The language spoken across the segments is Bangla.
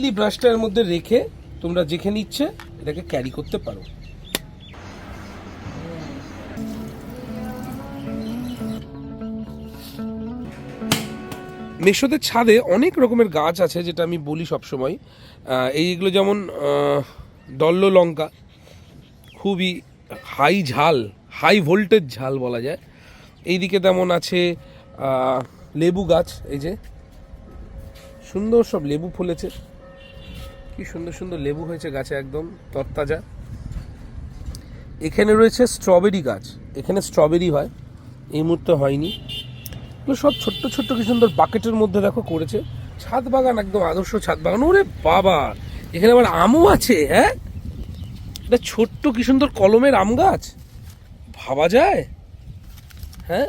ইজিলি ব্রাশটার মধ্যে রেখে তোমরা যেখানে ইচ্ছে এটাকে ক্যারি করতে পারো। মেশোদের ছাদে অনেক রকমের গাছ আছে, যেটা আমি বলি সবসময়। এইগুলো যেমন দল্ল লঙ্কা, খুবই হাই ঝাল হাই ভোল্টেজ ঝাল বলা যায়। এইদিকে তেমন আছে লেবু গাছ, এই যে। সুন্দর সব লেবু ফুলেছে। কি সুন্দর সুন্দর লেবু হয়েছে গাছে একদম, তরতাজা। এখানে রয়েছে স্ট্রবেরি গাছ। এখানে স্ট্রবেরি হয়, এই মুহূর্তে হয়নি। সব ছোট্ট ছোট্ট কি সুন্দর বাকেটের মধ্যে দেখো করেছে। ছাদ বাগান, একদম আদর্শ ছাদ বাগান। ওরে বাবা! এখানে আবার আমও আছে হ্যাঁ? এটা ছোট্ট কি সুন্দর কলমের আম গাছ। ভাবা যায়? হ্যাঁ?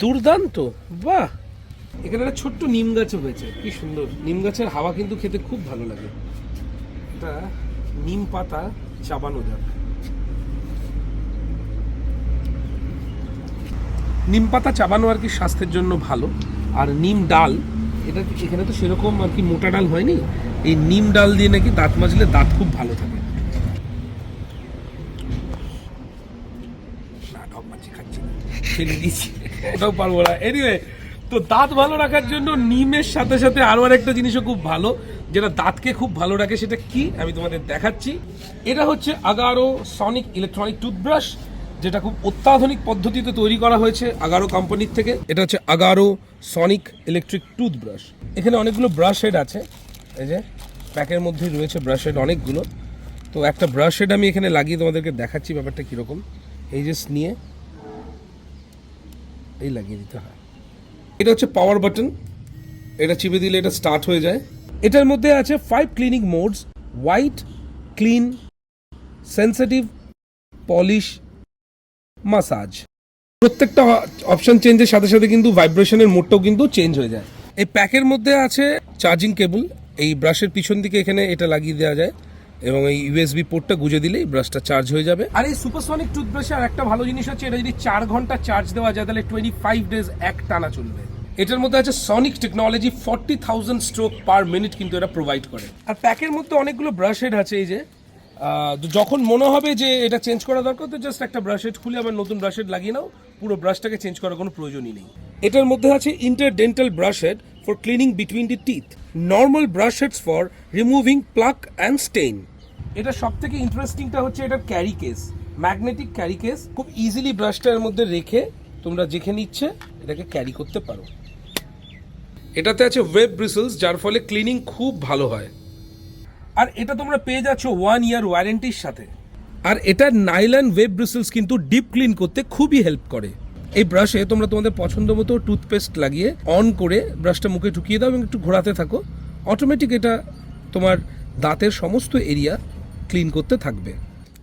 দুর্দান্ত, বাহ! এখানে একটা ছোট্ট নিম গাছও হয়েছে, কি সুন্দর। নিম গাছের হাওয়া কিন্তু খেতে খুব ভালো লাগে। এটা নিম পাতা চাবানো যাক। নিম পাতা চাবানো আর কি স্বাস্থ্যের জন্য ভালো। আর নিম ডাল, এটা এখানে তো সেরকম আর কি মোটা ডাল হয়নি। এই নিম ডাল দিয়ে নাকি দাঁত মাজলে দাঁত খুব ভালো থাকে। খাচ্ছি ওটাও পারব না। এনিওয়ে তো দাঁত ভালো রাখার জন্য নিমের সাথে সাথে আরও একটা জিনিসও খুব ভালো, যেটা দাঁতকে খুব ভালো রাখে, সেটা কি? আমি তোমাদের দেখাচ্ছি। এটা হচ্ছে আগারো সনিক ইলেকট্রনিক টুথব্রাশ, যেটা খুব অত্যাধুনিক পদ্ধতিতে তৈরি করা হয়েছে আগারো কোম্পানির থেকে। এটা হচ্ছে আগারো সনিক ইলেকট্রিক টুথব্রাশ। এখানে অনেকগুলো ব্রাশ হেড আছে। এই যে, প্যাকের মধ্যে রয়েছে ব্রাশ হেড অনেকগুলো। তো একটা ব্রাশ হেড আমি এখানে লাগিয়ে তোমাদেরকে দেখাচ্ছি ব্যাপারটা কীরকম। এই যে নিয়ে, এই লাগিয়ে দিতে হয়। এটা হচ্ছে পাওয়ার বাটন এটা চিপে দিলে এটা স্টার্ট হয়ে যায়। এটার মধ্যে আছে five cleaning modes white clean sensitive polish massage প্রত্যেকটা অপশন চেঞ্জের সাথে সাথে কিন্তু ভাইব্রেশনের মোডটাও কিন্তু চেঞ্জ হয়ে যায়। এই প্যাকের মধ্যে আছে চার্জিং কেবল এই ব্রাশের পিছন দিকে এখানে এটা লাগিয়ে দেওয়া যায়। এবং এই ইউএসবি পোর্টটা গুজে দিলেই ব্রাশটা চার্জ হয়ে যাবে। আর এই সুপারসনিক টুথব্রাশে আর একটা ভালো জিনিস হচ্ছে, এটা যদি চার ঘণ্টা চার্জ দেওয়া যায়, তাহলে টোয়েন্টি ফাইভ ডেজ এক টানা চলবে। এটার মধ্যে আছে sonic technology forty thousand stroke per minute কিন্তু এটা প্রোভাইড করে। আর প্যাকের মধ্যে অনেকগুলো ব্রাশ হেড আছে এই যে। যখন মনে হবে যে এটা চেঞ্জ করা দরকার, তো জাস্ট একটা ব্রাশ হেড খুলে আবার নতুন ব্রাশ হেড লাগিয়ে নাও, পুরো ব্রাশটাকে চেঞ্জ করার কোনো প্রয়োজনই নেই। এটার মধ্যে আছে interdental brush head for cleaning between the teeth normal brush heads for removing plaque and stain এটা সব থেকে ইন্টারেস্টিংটা হচ্ছে এটার carry case magnetic carry case খুব ইজিলি ব্রাশটার মধ্যে রেখে তোমরা যেখানে ইচ্ছে এটাকে ক্যারি করতে পারো। এটাতে আছে ওয়েব ব্রিসেলস যার ফলে ক্লিনিং খুব ভালো হয়। আর এটা তোমরা পেয়ে যাচ্ছ ওয়ান ইয়ার ওয়ারেন্টির সাথে। আর এটা নাইলন ওয়েব ব্রিসেলস কিন্তু ডিপ ক্লিন করতে খুবই হেল্প করে। এই ব্রাশে তোমরা তোমাদের পছন্দ মতো টুথপেস্ট লাগিয়ে অন করে ব্রাশটা মুখে ঢুকিয়ে দাও এবং একটু ঘোরাতে থাকো। অটোমেটিক এটা তোমার দাঁতের সমস্ত এরিয়া ক্লিন করতে থাকবে।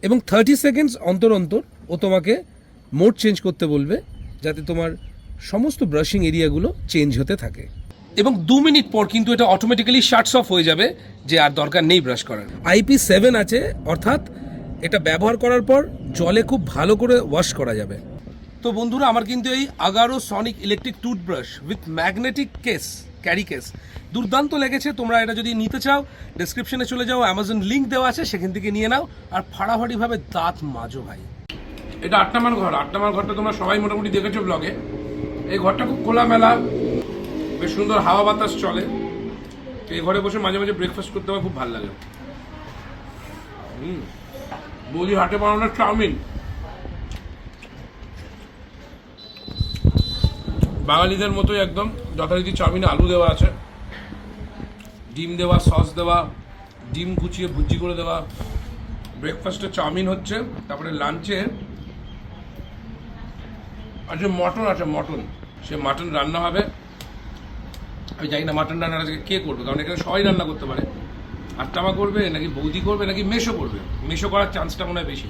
এবং থার্টি সেকেন্ডস অন্তর অন্তর ও তোমাকে মোড চেঞ্জ করতে বলবে, যাতে তোমার সমস্ত ব্রাশিং এরিয়াগুলো চেঞ্জ হতে থাকে। এবং দু মিনিট পর কিন্তু এটা অটোমেটিক্যালি শার্টস অফ হয়ে যাবে, যে আর দরকার নেই ব্রাশ করার। আইপি সেভেন আছে, অর্থাৎ এটা ব্যবহার করার পর জলে খুব ভালো করে ওয়াশ করা যাবে। তো বন্ধুরা, আমার কিন্তু এই Agaro sonic electric toothbrush with magnetic case carry case. দুর্দান্ত লেগেছে, তোমরা এটা যদি নিতে চাও ডেসক্রিপশনে চলে যাও অ্যামাজন লিঙ্ক দেওয়া আছে, সেখান থেকে নিয়ে নাও। আর ফাড়াফাড়িভাবে দাঁত মাজো ভাই। এটা আট নাম্বার ঘর আট নাম্বার ঘরটা তোমরা সবাই মোটামুটি দেখেছ ব্লগে এই ঘরটা খুব খোলামেলা, বেশ সুন্দর হাওয়া বাতাস চলে। এই ঘরে বসে মাঝে মাঝে ব্রেকফাস্ট করতে আমার খুব ভালো লাগে। হুম, বৌদি হাটে বানানো চাউমিন। বাঙালিদের মতোই একদম। যথারীতি চাউমিনে আলু দেওয়া আছে, ডিম দেওয়া, সস দেওয়া, ডিম কুচিয়ে ভুজি করে দেওয়া। ব্রেকফাস্টে চাউমিন হচ্ছে, তারপরে লাঞ্চে আচ্ছা মটন আছে, মটন, সে মাটন রান্না হবে। আমি জানি না মাটন রান্নাটা কে করবে, কারণ এখানে সবাই রান্না করতে পারে। আত্মামা করবে, নাকি বৌদি করবে, নাকি মেশো করবে। মেশো করার চান্সটা মনে হয় বেশি।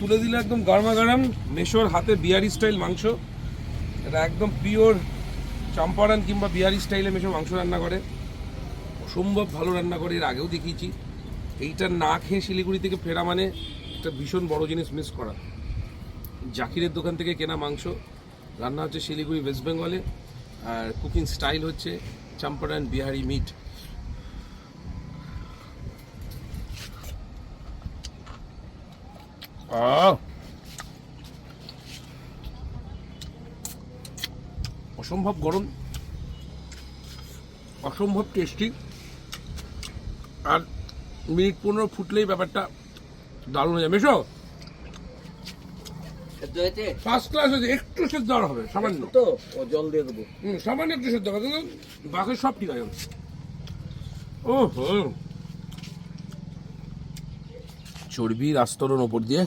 তুলে দিলে একদম গরমা গরম, মেশোর হাতে বিহারি স্টাইল মাংস। এটা একদম পিওর চম্পারন কিংবা বিহারি স্টাইলে মেশো মাংস রান্না করে। অসম্ভব ভালো রান্না করে, এর আগেও দেখিয়েছি। এইটা না খেয়ে শিলিগুড়ি থেকে ফেরা মানে একটা ভীষণ বড় জিনিস মিস করা। জাকিরের দোকান থেকে কেনা মাংস। রান্না হচ্ছে শিলিগুড়ি ওয়েস্ট বেঙ্গলে আর কুকিং স্টাইল হচ্ছে চম্পারন বিহারি মিট অসম্ভব গরম অসম্ভব টেস্টি আর মিনিট পনেরো ফুটলেই ব্যাপারটা দারুণ হয়ে যাবে। মেশো ফার্স্ট ক্লাস হয়েছে একটু সেদ্ধ আর হবে সামান্য। তো ও জল দিয়ে দেবো। হুম, সামান্য একটু সেদ্ধ হবে কিন্তু বাকি সব ঠিক আছে। ও হো চর্বির আস্তরণ ওপর দিয়ে।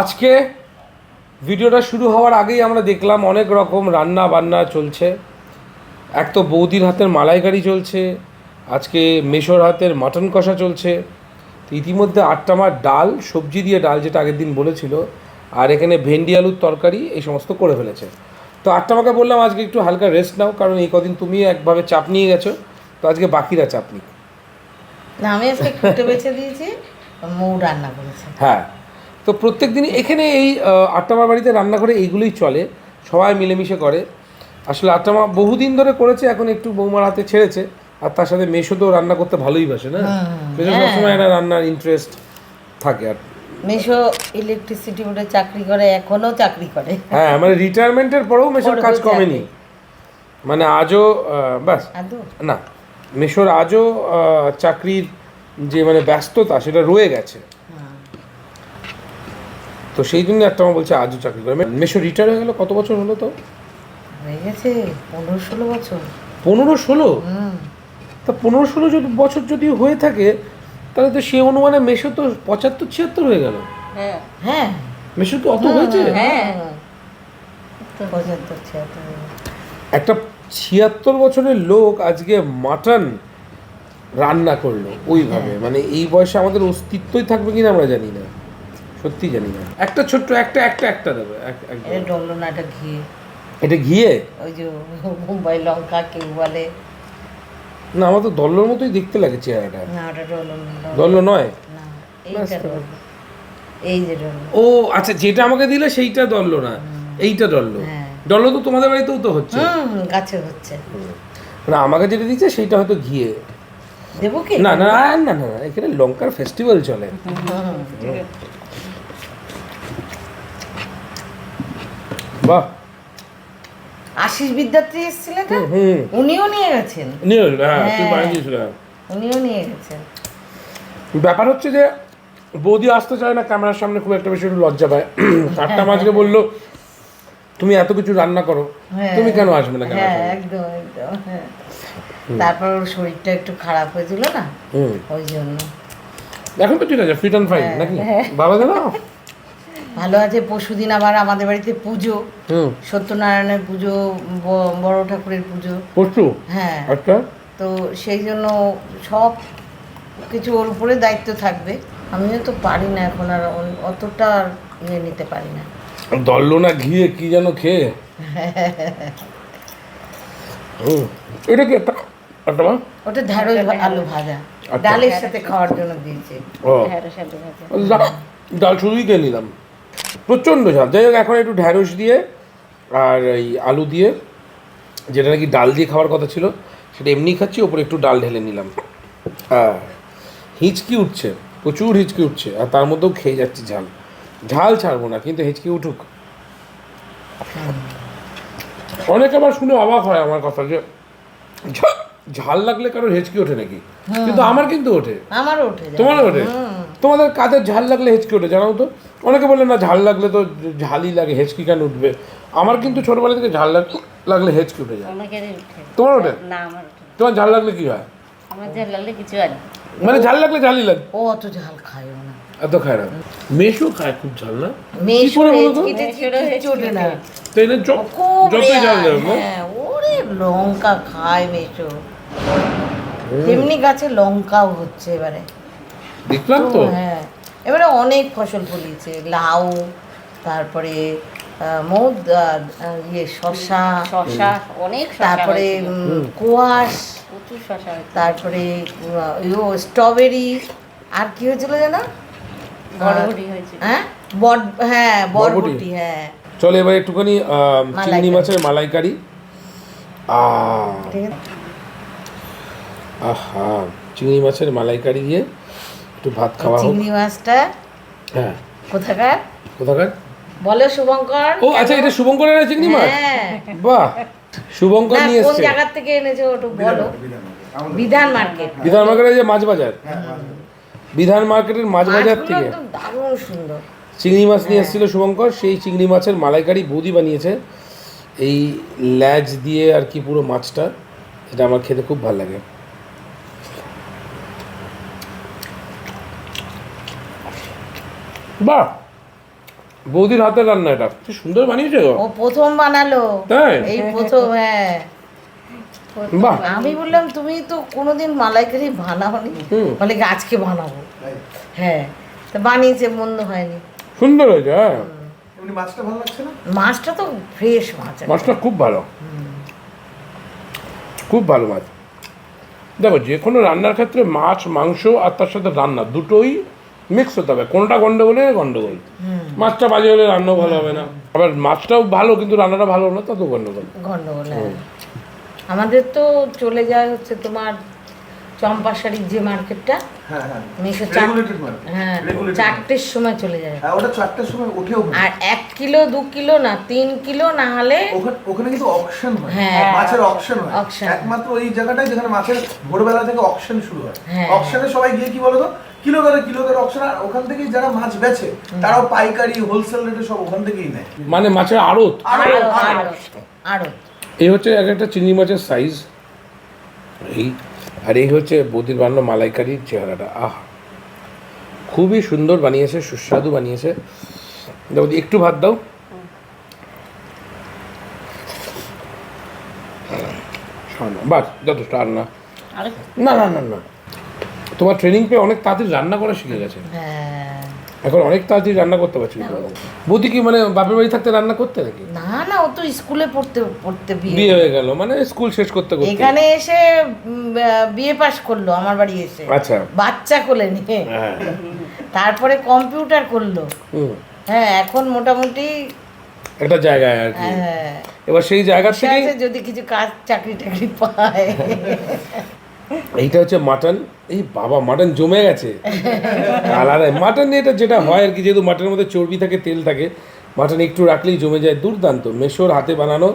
আজকে ভিডিওটা শুরু হওয়ার আগেই আমরা দেখলাম অনেক রকম রান্না বান্না চলছে। এক তো বৌদির হাতের মালাইকারি চলছে আজকে মেশোর হাতের মাটন কষা চলছে। তো ইতিমধ্যে আটটামার ডাল সবজি দিয়ে ডাল যেটা আগের দিন বলেছিল আর এখানে ভেন্ডি আলুর তরকারি এই সমস্ত করে ফেলেছে। তো আটটামাকে বললাম আজকে একটু হালকা রেস্ট নাও কারণ এই কদিন তুমি একভাবে চাপ নিয়ে গেছো তো আজকে বাকিরা চাপ নিক। না আমি আজকে বেছে দিয়েছি মৌ রান্না করেছে। হ্যাঁ। তো প্রত্যেক দিনই এখানে এই আটটামার বাড়িতে রান্না করে এইগুলোই চলে সবাই মিলেমিশে করে। আসলে আটটামা বহুদিন ধরে করেছে এখন একটু বৌমার হাতে ছেড়েছে আর তার সাথে মেশো তো রান্না করতে ভালোই বাসে না? মেশো সবসময় একটা রান্নার ইন্টারেস্ট থাকে আর মেশো ইলেকট্রিসিটি বোর্ডে চাকরি করে এখনও চাকরি করে। হ্যাঁ মানে রিটায়ারমেন্টের পরেও মেশোর কাজ কমেনি। মানে আজও আদৌ। না মেশোর আজও চাকরির যে মানে ব্যস্ততা সেটা রয়ে গেছে। হ্যাঁ। তো সেই জন্য একটা আমার বলছে আজও চাকরি করে। মেশো রিটায়ার হয়ে গেল কত বছর হলো তো? হয়ে গেছে পনেরো ষোলো বছর। পনেরো ষোলো? হুম। তা পনেরো ষোলো যদি বছর যদি হয়ে থাকে তাহলে তো সে অনুমানে মেশো তো পঁচাত্তর ছিয়াত্তর হয়ে গেল। হ্যাঁ। মেশো তো অত হয়েছে? হ্যাঁ। একটা ছিয়াত্তর বছরের লোক আজকে মাটন রান্না করল ওইভাবে। মানে এই বয়সে আমাদের অস্তিত্বই থাকবে কিনা আমরা জানি না। সত্যি জানি না। একটা ছোট্ট একটা একটা একটা দেবে। এক- এক- এটা ডললো না এটা ঘি এটা ঘিয়ে? ওই যে মুম্বাই লঙ্কা কেউ বলে। না আমার তো দল্লর মতোই দেখতে লাগে চেহারাটা। না ওটা ডললো না দল্ল নয়? না এইটা এই যে ডললো ও আচ্ছা যেটা আমাকে দিলে সেইটা দল্ল না। এইটা দল্ল। হ্যাঁ। দল্ল তো তোমাদের বাড়িতেও তো হচ্ছে। হুম গাছে হচ্ছে। না আমাকে যেটা দিচ্ছে সেইটা হয়তো ঘিয়ে। দেবো কি? না না না না না এখানে লঙ্কার ফেস্টিভ্যাল চলে। বাহ। আশিস বিদ্যার্থী এসেছিলেন না? উনিও নিয়ে গেছেন। নিয়ে হ্যাঁ তুই হ্যাঁ। বানিয়ে দিয়েছিল হ্যাঁ। উনিও নিয়ে গেছেন। ব্যাপার হচ্ছে যে বৌদি আসতে চায় না ক্যামেরার সামনে খুব একটা বেশি লজ্জা পায়। কাঠটা মাঝকে বলল তুমি এত কিছু রান্না করো হ্যাঁ। তুমি কেন আসবে না হ্যাঁ একদম একদম হ্যাঁ। তারপর ওর শরীরটা একটু খারাপ হয়েছিল না? ওই জন্য। এখন তো ঠিক আছে ফিট অ্যান্ড ফাইন নাকি? বাবা জানো ভালো আছে পরশুদিন আবার আমাদের বাড়িতে পুজো। সত্যনারায়ণের পুজো বড় ঠাকুরের পুজো। পরশু? হ্যাঁ। আচ্ছা। তো সেই জন্য সব কিছু ওর উপরে দায়িত্ব থাকবে। আমিও তো পারি না এখন আর অতটা ইয়ে নিতে পারি না। দল্ল না ঘিয়ে কি যেন খেয়ে? এটা কি একটা ওটা ঢ্যাঁড়স ভা- আলু ভাজা। আচ্ছা। ডালের সাথে খাওয়ার জন্য দিয়েছে। ও। ডাল- ডাল শুধুই খেয়ে নিলাম। প্রচণ্ড ঝাল। যাই হোক এখন একটু ঢ্যাঁড়স দিয়ে আর এই আলু দিয়ে যেটা নাকি ডাল দিয়ে খাওয়ার কথা ছিল সেটা এমনি খাচ্ছি ওপরে একটু ডাল ঢেলে নিলাম। হ্যাঁ হিচকি উঠছে প্রচুর হিচকি উঠছে আর তার মধ্যেও খেয়ে যাচ্ছি ঝাল। ঝাল ছাড়বো না কিন্তু হিচকি উঠুক। অনেকে আবার শুনে অবাক হয় আমার কথা যে ঝাল লাগলে কারোর হেঁচকি ওঠে নাকি? কিন্তু আমার কিন্তু ওঠে। আমারও যায় তোমারও ওঠে? হুম। তোমাদের কাদের ঝাল লাগলে হেঁচকি ওঠে জানো তো? অনেকে বলে না ঝাল লাগলে তো ঝালই লাগে হেঁচকি কেন উঠবে? আমার কিন্তু ছোটবেলা থেকে ঝাল লাগলে হেঁচকি উঠে যায়। তোমার ওঠে। তোমার ঝাল লাগলে কি হয়? আমার যে লাগলে কিছু আর মানে ঝাল লাগলে ঝালই লাগে। ও অত ঝাল খায়ও না। এত খায় না। মেশো খায় খুব ঝাল না? মেশো করে বলো তো? হেঁচকিটে মেশোরও কিচ্ছু ওঠে না। তাই না যতই ঝাল রেয়ার, হ্যাঁ ওরে লঙ্কা খায় মেশো। তেমনি গাছে লঙ্কাও হচ্ছে এবারে। দেখলাম তো। হ্যাঁ এবারে অনেক ফসল ফলিয়েছে লাউ তারপরে মৌদ ইয়ে শশা শশা অনেক তারপরে কোয়াশ প্রচুর শশা তারপরে ইয়ো স্ট্রবেরি আর কি হয়েছিল যেন? বড়বড়ি হয়েছে। হ্যাঁ? বট হ্যাঁ বরবটি? বরবটি। হ্যাঁ। চলো এবার একটুখানি আহ, চিংড়ি মালাইকারি। মাছের মালাইকারি। আহ ঠিক আছে। আহা চিংড়ি মাছের মালাইকারি দিয়ে একটু ভাত খাওয়া হোক। চিংড়ি মাছটা হ্যাঁ। কোথাকার? কোথাকার? বলো শুভঙ্কর। ও আচ্ছা এটা শুভঙ্করের চিংড়ি মাছ? হ্যাঁ। বাহ শুভঙ্কর নিয়ে কোন জায়গা থেকে এনেছো ওটু বলো। বিধান মার্কেট। বিধান মার্কেটের যে মাছ বাজার? বিধান মার্কেটের মাছ বাজার থেকে? দারুণ সুন্দর। চিংড়ি মাছ নিয়ে এসেছিল শুভঙ্কর সেই চিংড়ি মাছের মালাইকারি বৌদি বানিয়েছে। এই ল্যাজ দিয়ে আর কি পুরো মাছটা এটা আমার খেতে খুব ভালো লাগে। বাহ! বৌদির হাতের রান্না এটা। কি সুন্দর বানিয়েছে গো। ও প্রথম বানালো। তাই? এই প্রথম হ্যাঁ। বাহ! আমি বললাম তুমি তো কোনোদিন মালাইকারি বানাওনি। বলে আজকে বানাবো। হ্যাঁ। তা বানিয়েছে মন্দ হয়নি। সুন্দর হয়েছে হ্যাঁ। মাছটা ভালো লাগছে না? মাছটা তো ফ্রেশ মাছ মাছটা খুব ভালো। খুব ভালো মাছ। দেখো যে কোনো রান্নার ক্ষেত্রে মাছ মাংস আর তার সাথে রান্না দুটোই মিক্স হতে হবে। কোনটা গন্ডগোলে গন্ডগোল। মাছটা বাজে হলে রান্নাও ভালো হবে না। আবার মাছটাও ভালো কিন্তু রান্নাটা ভালো না তত গন্ডগোল। গন্ডগোল হ্যাঁ। আমাদের তো চলে যায় হচ্ছে তোমার চম্পাশাড়ির যে মার্কেটটা। হ্যাঁ হ্যাঁ। মেশো হ্যাঁ চারটের সময় চলে যায়। হ্যাঁ ওটা চারটার সময় হয়। আর এক কিলো দু কিলো না তিন কিলো না হলে ওখানে ওখানে কিন্তু অকশন হয়। হ্যাঁ। মাছের অকশন হয়। একমাত্র ওই জায়গাটাই যেখানে মাছের ভোরবেলা থেকে অকশন শুরু হয়। হ্যাঁ। অকশনে সবাই গিয়ে কি বলতো? কিলো দরে কিলো আর ওখান থেকেই যারা মাছ বেচে তারাও পাইকারি হোলসেল রেটে সব ওখান থেকেই নেয়। মানে মাছের আড়ত? এই হচ্ছে এক একটা চিংড়ি মাছের সাইজ এই আর এই হচ্ছে বৌদির বানানো মালাইকারির চেহারাটা। আহ! খুবই সুন্দর বানিয়েছে সুস্বাদু বানিয়েছে। দাও একটু ভাত দাও। বাস যথেষ্ট আর না। না না না না। তোমার ট্রেনিং পেয়ে অনেক তাড়াতাড়ি রান্না করা শিখে গেছে। হ্যাঁ। এখন অনেক তাড়াতাড়ি রান্না করতে পারছি। বৌদি কি মানে বাপের বাড়ি থাকতে রান্না করতে নাকি? না না ও তো স্কুলে পড়তে পড়তে বিয়ে হয়ে গেল মানে স্কুল শেষ করতে করতে। এখানে এসে বিয়ে পাস করল আমার বাড়ি এসে। আচ্ছা। বাচ্চা কোলে নিয়ে। হ্যাঁ। তারপরে কম্পিউটার করল। হ্যাঁ এখন মোটামুটি একটা জায়গায় আর কি। হ্যাঁ। এবার সেই জায়গা থেকে যদি কিছু কাজ চাকরি টাকরি পায়। এইটা হচ্ছে মাটন। এই বাবা মাটন জমে গেছে। আলাদা মাটন এটা যেটা হয় আর কি যেহেতু মাটনের মধ্যে চর্বি থাকে তেল থাকে মাটন একটু রাখলেই জমে যায় দুর্দান্ত। মেশোর হাতে বানানো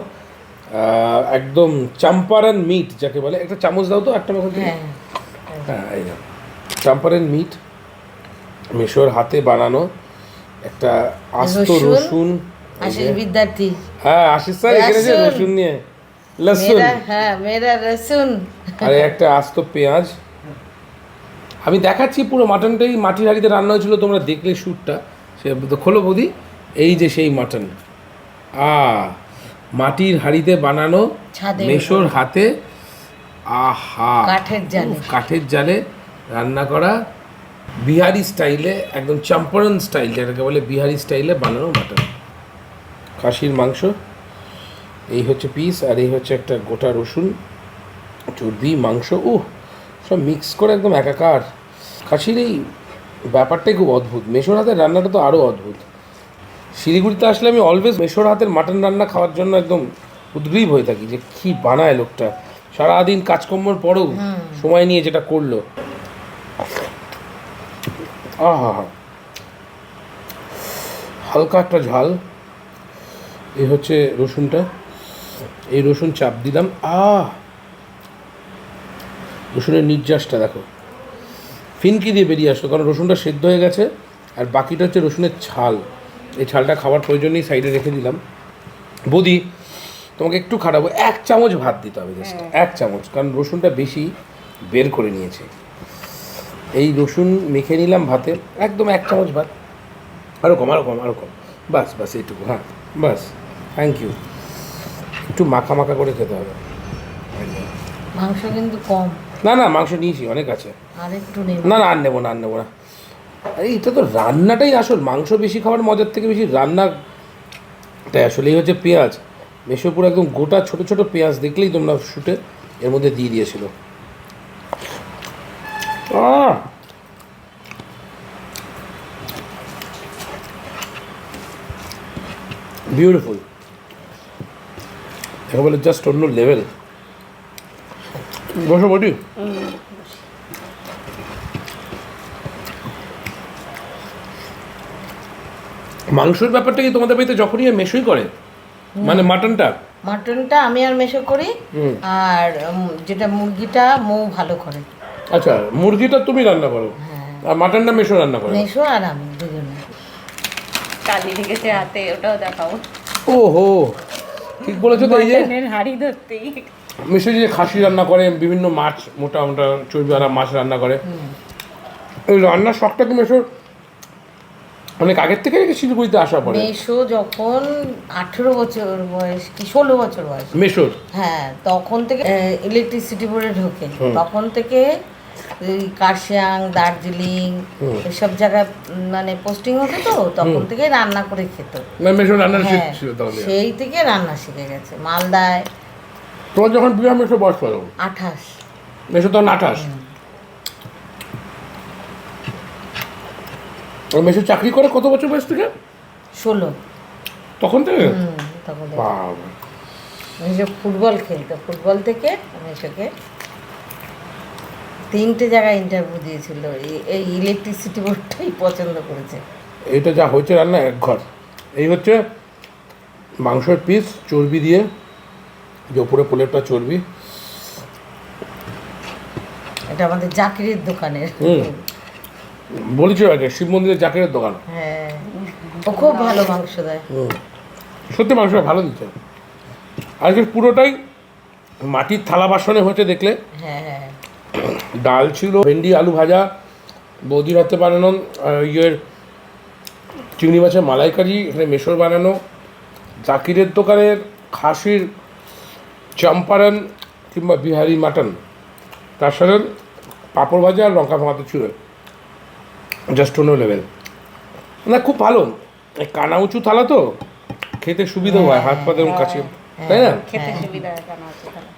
একদম চাম্পারান মিট যাকে বলে। একটা চামচ দাও তো একটা মতো হ্যাঁ। হ্যাঁ এই। চাম্পারান মিট মেশোর হাতে বানানো একটা আস্ত রসুন। আশিস বিদ্যার্থী। হ্যাঁ আশিস স্যার এখানে রসুন। রসুন নিয়ে। লসুন। হ্যাঁ রসুন। আর একটা আস্ত পেঁয়াজ। আমি দেখাচ্ছি পুরো মাটনটাই মাটির হাঁড়িতে রান্না হয়েছিল তোমরা দেখলে শ্যুটটা। সে তো খোলো বৌদি এই যে সেই মাটন। আ মাটির হাঁড়িতে বানানো মেশোর হাতে আহা। কাঠের জালে। কাঠের জালে রান্না করা বিহারি স্টাইলে একদম চম্পারন স্টাইল যেটাকে বলে বিহারি স্টাইলে বানানো মাটন। খাসির মাংস এই হচ্ছে পিস আর এই হচ্ছে একটা গোটা রসুন। চর্বি মাংস ও সব মিক্স করে একদম একাকার। খাসির এই ব্যাপারটাই খুব অদ্ভুত। মেশোর হাতের রান্নাটা তো আরও অদ্ভুত। শিলিগুড়িতে আসলে আমি অলওয়েজ মেশোর হাতের মাটন রান্না খাওয়ার জন্য একদম উদ্গ্রীব হয়ে থাকি যে কী বানায় লোকটা। সারাদিন কাজকর্মর পরেও সময় নিয়ে যেটা করল। আহা হালকা একটা ঝাল। এই হচ্ছে রসুনটা। এই রসুন চাপ দিলাম। আ রসুনের নির্যাসটা দেখো। ফিনকি দিয়ে বেরিয়ে আসলো কারণ রসুনটা সেদ্ধ হয়ে গেছে আর বাকিটা হচ্ছে রসুনের ছাল। এই ছালটা খাওয়ার প্রয়োজন নেই সাইডে রেখে দিলাম। বদি তোমাকে একটু খাটাবো এক চামচ ভাত দিতে হবে জাস্ট এক চামচ কারণ রসুনটা বেশি বের করে নিয়েছে। এই রসুন মেখে নিলাম ভাতে একদম এক চামচ ভাত। আরও কম আরও কম আরও কম। বাস বাস এইটুকু হ্যাঁ বাস থ্যাংক ইউ একটু মাখা মাখা করে খেতে হবে। মাংস কিন্তু কম। না না মাংস নিয়েছি অনেক আছে। না না আর নেব না আর নেব না। আরে এটা তো রান্নাটাই আসল। মাংস বেশি খাওয়ার মজার থেকে বেশি রান্না তাই আসলে। এই হচ্ছে পেঁয়াজ। মেশোপুর একদম গোটা ছোট ছোট পেঁয়াজ দেখলেই তোমরা শুটে এর মধ্যে দিয়ে দিয়েছিল! বিউটিফুল একেবারে জাস্ট অন্য লেভেল বসো বটি মাংসের ব্যাপারটা কি তোমাদের বাড়িতে যখনই মেশোই করে? মানে মাটনটা? মাটনটা আমি আর মেশো করি আর যেটা মুরগিটা মৌ ভালো করে। আচ্ছা মুরগিটা তুমি রান্না করো হ্যাঁ। আর মাটনটা মেশো রান্না করে। মেশো আর আমি দুজনে। কালি লেগেছে হাতে ওটাও দেখাবো ও হো ঠিক বলেছ তো এই যে। হাড়ি ধরতেই। মেশো যে খাসি রান্না করে বিভিন্ন মাছ মোটা মোটা চর্বিওয়ালা মাছ রান্না করে। এই রান্নার শখটা কি মেশোর? অনেক আগের থেকে নাকি শিলিগুড়িতে আসা পড়ে মেশো যখন আঠেরো বছর বয়স কি ষোলো বছর বয়স। মেশোর? হ্যাঁ তখন থেকে ইলেকট্রিসিটি বোর্ডে ঢোকে। তখন থেকে এই কার্শিয়াং দার্জিলিং এসব জায়গায় মানে পোস্টিং হতো তো তখন থেকে রান্না করে খেত। হ্যাঁ সেই থেকে রান্না শিখে গেছে। মালদায় তোমার যখন বিয়ে মেশো বয়স কত? আঠাশ। মেশো তখন আঠাশ? মেশো চাকরি করে কত বছর বয়স থেকে? ষোলো। তখন থেকে? তখন মেশো ফুটবল খেলতো ফুটবল থেকে মেশোকে তিনটে জায়গায় ইন্টারভিউ দিয়েছিল। এই- এই ইলেকট্রিসিটি বোর্ডটাই পছন্দ করেছে। এটা যা হয়েছে রান্না এক ঘর। এই হচ্ছে মাংসের পিস চর্বি দিয়ে যে ওপরে প্লেটটা চর্বি এটা আমাদের জাকিরের দোকানের। হুম। বলেছি আগে শিব মন্দিরের জাকেরের দোকান। হ্যাঁ ও খুব ভালো মাংস দেয়। হুম। সত্যি মাংসটা ভালো দিচ্ছে। আজকে পুরোটাই মাটির থালা বাসনে হচ্ছে দেখলে। হ্যাঁ হ্যাঁ। ডাল ছিল ভেন্ডি আলু ভাজা বৌদির হাতে বানানো ইয়ের চিংড়ি মাছের মালাইকারি এখানে মেশর বানানো জাকিরের দোকানের খাসির চম্পারন কিংবা বিহারি মাটন তার সাথে পাঁপড় ভাজা আর লঙ্কা ভাঙাতে ছিল। জাস্ট অন্য লেভেল না খুব ভালো। কানা উঁচু থালা তো খেতে সুবিধা হয় হাত পাতের কাছে। তাই না? খেতে সুবিধা হয় কেন আছে তাহলে